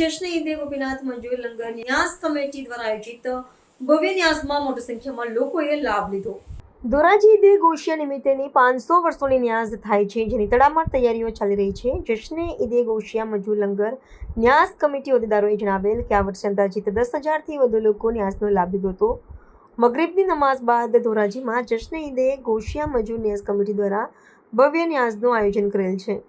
ઈદે ગોપીનાથ મંજૂર લંગર ન્યાસ કમિટી દ્વારા આયોજિત ભવ્ય ન્યાસમાં મોટી સંખ્યામાં લોકોએ લાભ લીધો. ધોરાજી દે ગોશિયા નિમિત્તેની પાંચસો વર્ષોની ન્યાસ થાય છે, જેની તડામાર તૈયારીઓ ચાલી રહી છે. જશ્ને ઈદે ગોશિયા મજૂર લંગર ન્યાસ કમિટી હોદ્દેદારોએ જણાવેલ કે આ વર્ષે અંદાજિત દસ હજારથી વધુ લોકો ન્યાસનો લાભ લીધો હતો. મગરિબની નમાઝ બાદ ધોરાજીમાં જશ્ને ઈદે ગોશિયા મજૂર ન્યાસ કમિટી દ્વારા ભવ્ય ન્યાસનું આયોજન કરેલ છે.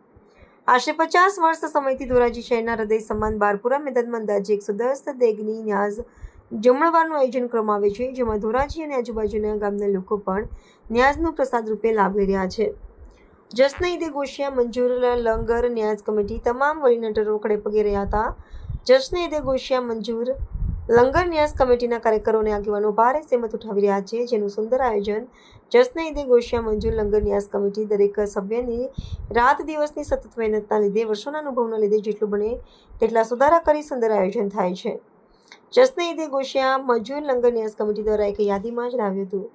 આશરે પચાસ વર્ષ સમયથી ધોરાજી શહેરના હૃદય સમાન બારપુરા મેદાનમાં અંદાજે એકસો દસ દેગની ન્યાઝ જમણવારનું આયોજન કરવામાં આવે છે, જેમાં ધોરાજી અને આજુબાજુના ગામના લોકો પણ ન્યાઝનો પ્રસાદ રૂપે લાભ લઈ રહ્યા છે. જસન ઈદે ગોશિયા મંજૂર લંગર, ન્યાઝ કમિટી તમામ વડીનટરો ખડે પગે રહ્યા હતા. જશ્ન ઈદે ગોશિયા, મંજૂર લંગર ન્યાસ કમિટીના કાર્યકરો અને આગેવાનો ભારે સહેમત ઉઠાવી રહ્યા છે, જેનું સુંદર આયોજન જશ્ન ઈદે ગોશિયા મંજૂર લંગર ન્યાસ કમિટી દરેક સભ્યની રાત દિવસની સતત મહેનતના લીધે, વર્ષોના અનુભવના લીધે જેટલું બને તેટલા સુધારા કરી સુંદર આયોજન થાય છે. જશ્ન ઈદે ગોશિયા મજૂર લંગર ન્યાસ કમિટી દ્વારા એક યાદીમાં જણાવ્યું હતું.